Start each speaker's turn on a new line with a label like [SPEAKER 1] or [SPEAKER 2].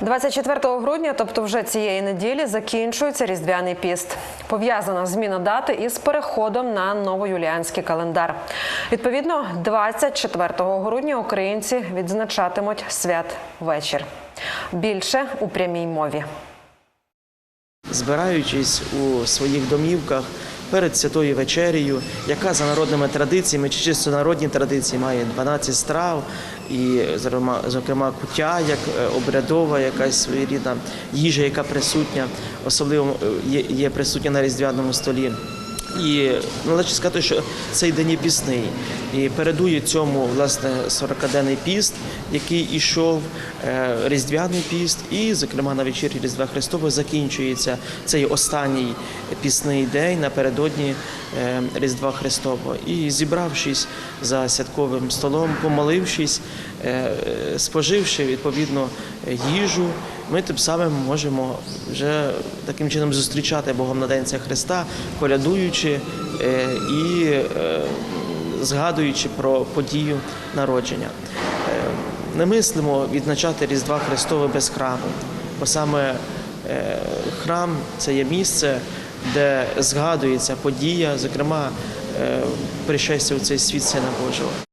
[SPEAKER 1] 24 грудня, тобто вже цієї неділі, закінчується різдвяний піст. Пов'язана зміна дати із переходом на новоюліанський календар. Відповідно, 24 грудня українці відзначатимуть святвечір. Більше у прямій мові.
[SPEAKER 2] збираючись у своїх домівках перед святою вечерею, яка за народними традиціями чи чисто народні традиції має 12 страв, і зокрема, куття, як е, обрядова, якась своєрідна їжа, яка присутня, особливо е, є присутня на різдвяному столі. І належить сказати, що цей день є пісний. І передує цьому власне 40-денний піст, який ішов е, різдвяний піст, і, зокрема, на вечір'ї Різдва Христового закінчується цей останній пісний день напередодні е, Різдва Христового. І зібравшись за святковим столом, помолившись, е, споживши відповідно їжу, ми тим самим можемо вже таким чином зустрічати Богом наденця Христа, колядуючи е, і е, згадуючи про подію народження. Е, Не мислимо відзначати Різдва Христове без храму, бо саме храм це є місце, де згадується подія, зокрема, пришестя у цей світ Сина Божого.